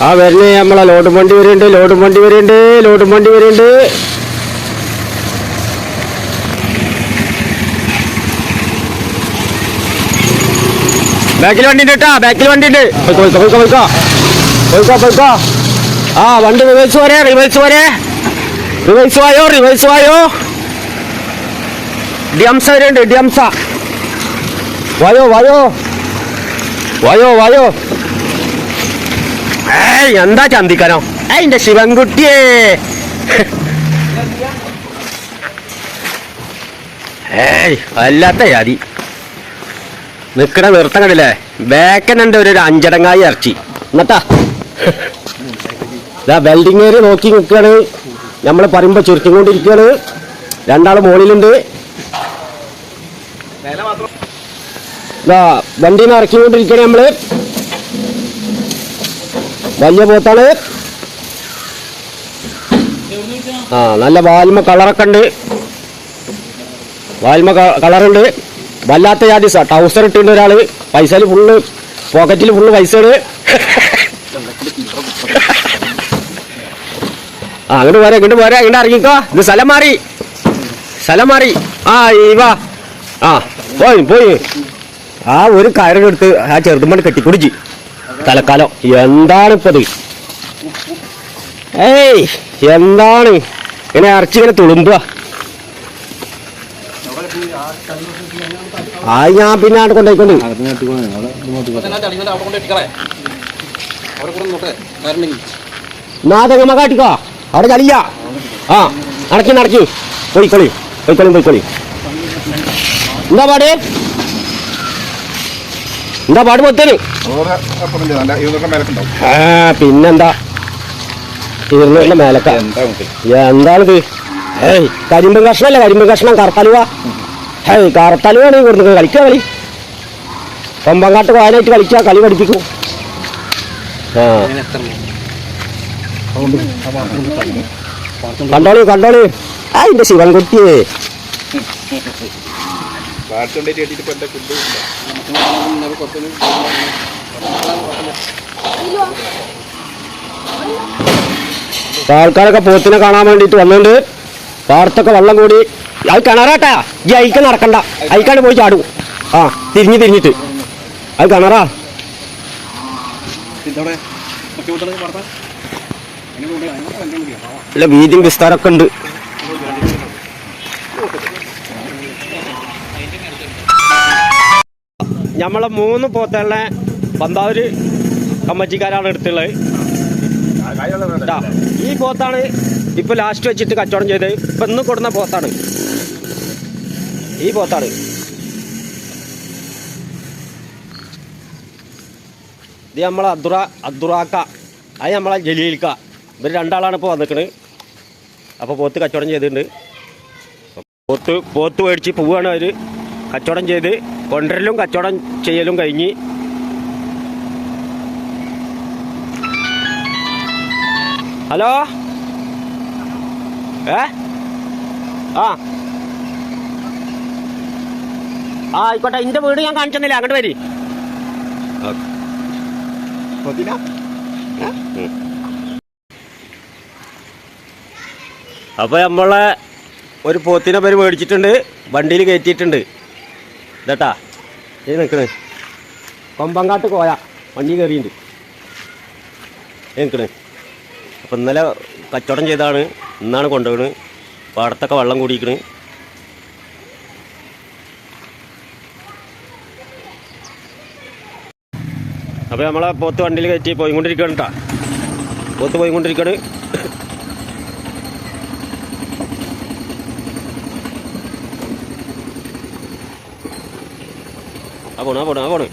ആ വരുന്ന നമ്മളെ ലോഡ് വണ്ടി വരുന്നുണ്ട് ലോഡ് വണ്ടി വരുന്നുണ്ട് ലോഡ് വണ്ടി വരുന്നുണ്ട് ബാക്കിൽ വണ്ടി ഉണ്ട് കേട്ടാ ബാക്കിൽ വണ്ടി ഉണ്ട് ആ വണ്ടി റിവേഴ്സ് പോരെ റിവേഴ്സ് പോരെ റിവേഴ്സ് വായോ റിവേഴ്സ് വായോ. ഡിയംസ വരുന്നുണ്ട് ഡിയംസ വായോ വായോ. വായോ വായോ. എന്താ ചന്തിക്കാനോ? എന്റെ ശിവൻകുട്ടിയേ. ഏയ് വല്ലാത്ത ജാതി. നിക്കണ നിർത്തം കണ്ടില്ലേ? ബേക്കനുണ്ട് ഒരു അഞ്ചടങ്ങായി ഇറച്ചി. എന്നിട്ടാ. ഇതാ വെൽഡിങ് ഏരിയ നോക്കി നിൽക്കുകയാണ്. നമ്മൾ പറയുമ്പോൾ ചുരുട്ടിക്കൊണ്ടിരിക്കുകയാണ്. രണ്ടാൾ മുകളിലുണ്ട്. ഇതാ വണ്ടിന്ന് ഇറക്കിക്കൊണ്ടിരിക്കുകയാണ് നമ്മൾ. വലിയ പോത്താണ് ആ നല്ല വാൽമ കളറൊക്കെ ഉണ്ട്. വാൽമ കളറുണ്ട്. വല്ലാത്ത ജാതി സാർ ടൗസർ ഇട്ടിട്ടുണ്ട് ഒരാൾ. പൈസയിൽ ഫുള്ള് പോക്കറ്റിൽ ഫുള്ള് പൈസയാണ് ആ അങ്ങോട്ട് പോരാ ഇങ്ങോട്ട് പോരാ ഇങ്ങോട്ട് ഇറങ്ങിക്കോ. ഇത് സ്ഥലം മാറി. സ്ഥലം മാറി. ആ ഈ വാ. ആ പോയി പോയി. ആ ഒരു കയറിനെടുത്ത് ആ ചെറുതുമ്പോൾ കെട്ടിക്കുടിച്ച് തലക്കാലം എന്താണ് ഇപ്പത്? ഏയ് എന്താണ്? ഇങ്ങനെ ഇറച്ചി ഇങ്ങനെ തുളുമ്പുക ആ ഞാൻ പിന്നെ അവിടെ കൊണ്ടുപോയിക്കൊണ്ട്. കാട്ടിക്കോ. അവിടെ ചലിയ ആ നടക്കി നടക്കി പോയിക്കളി പോയിക്കളി പോയിക്കളി. എന്താ പാട്? എന്താ പാട് പൊത്തന് ആ പിന്നെന്താ? ഇരുന്നൂറിന്റെ മേലക്ക. എന്താണിത്? ഏയ് കരിമ്പൻ കഷ്ണല്ല? കരിമ്പൻ കഷ്ണം കറുത്തലുവ. ഏയ് കറുത്തലുവാണ് കൊടുക്കുന്നത്. കളിക്കുക കളി. കൊമ്പങ്കാട്ട് വായനായിട്ട് കളിക്കുക കളി പഠിപ്പിക്കും. ആ. കണ്ടോളി കണ്ടോളി. ആ എന്റെ ശിവൻകുട്ടിയെ. ഇപ്പൊ ആൾക്കാരൊക്കെ പോത്തിനെ കാണാൻ വേണ്ടിയിട്ട് വന്നുകൊണ്ട് പാടത്തൊക്കെ വെള്ളം കൂടി. അത് കിണറാട്ടാ. ഈ അയക്ക നടക്കണ്ട. അയക്കാണ്ട് പോയി ചാടും. ആ തിരിഞ്ഞ് തിരിഞ്ഞിട്ട്. അത് കിണറാ. ഇല്ല വീതിയും വിസ്താരമൊക്കെ ഉണ്ട്. നമ്മളെ മൂന്ന് പോത്തുകളെ പന്താവൂര് കമ്മറ്റിക്കാരാണ് എടുത്തുള്ളത്. ഈ പോത്താണ് ഇപ്പൊ ലാസ്റ്റ് വെച്ചിട്ട് കച്ചവടം ചെയ്ത് ഇപ്പൊ ഇന്ന് കൊടുന്ന പോത്താണ്. ഈ പോത്താണ്. ഇത് നമ്മളെ അദ്ര അബ്ദുറാക്ക. അത് നമ്മളെ ജലീൽക്ക. ഇവർ രണ്ടാളാണ് ഇപ്പോൾ വന്നിക്കണ്. അപ്പോൾ പോത്ത് കച്ചവടം ചെയ്തിട്ടുണ്ട്. പോത്ത് പോത്ത് മേടിച്ച് പോവുകയാണ് അവർ കച്ചവടം ചെയ്ത് കൊണ്ടുവരലും കച്ചവടം ചെയ്യലും കഴിഞ്ഞ്. ഹലോ? ഏ? ആ. ആ ആയിക്കോട്ടെ. എന്റെ വീട് ഞാൻ കാണിച്ചെന്നില്ല? അങ്ങോട്ട് വരി. അപ്പോൾ നമ്മളെ ഒരു പോത്തിനെ പേര് മേടിച്ചിട്ടുണ്ട്. വണ്ടിയിൽ കയറ്റിയിട്ടുണ്ട്. ഇതട്ടാ. ഏ നിൽക്കണേ. കൊമ്പങ്കാട്ട് കോയ. വണ്ടി കയറിയിട്ടുണ്ട് നിൽക്കണേ. അപ്പം ഇന്നലെ കച്ചവടം ചെയ്താണ് ഇന്നാണ് കൊണ്ടുപോകണ് പാടത്തൊക്കെ വെള്ളം കൂടിയിരിക്കണ് അപ്പോൾ നമ്മളെ പോത്ത് വണ്ടിയിൽ കയറ്റി പോയിക്കൊണ്ടിരിക്കണം കേട്ടോ പോത്ത് പോയിക്കൊണ്ടിരിക്കുകയാണ്. ആ പോണു ആ പോണു ആ പോണു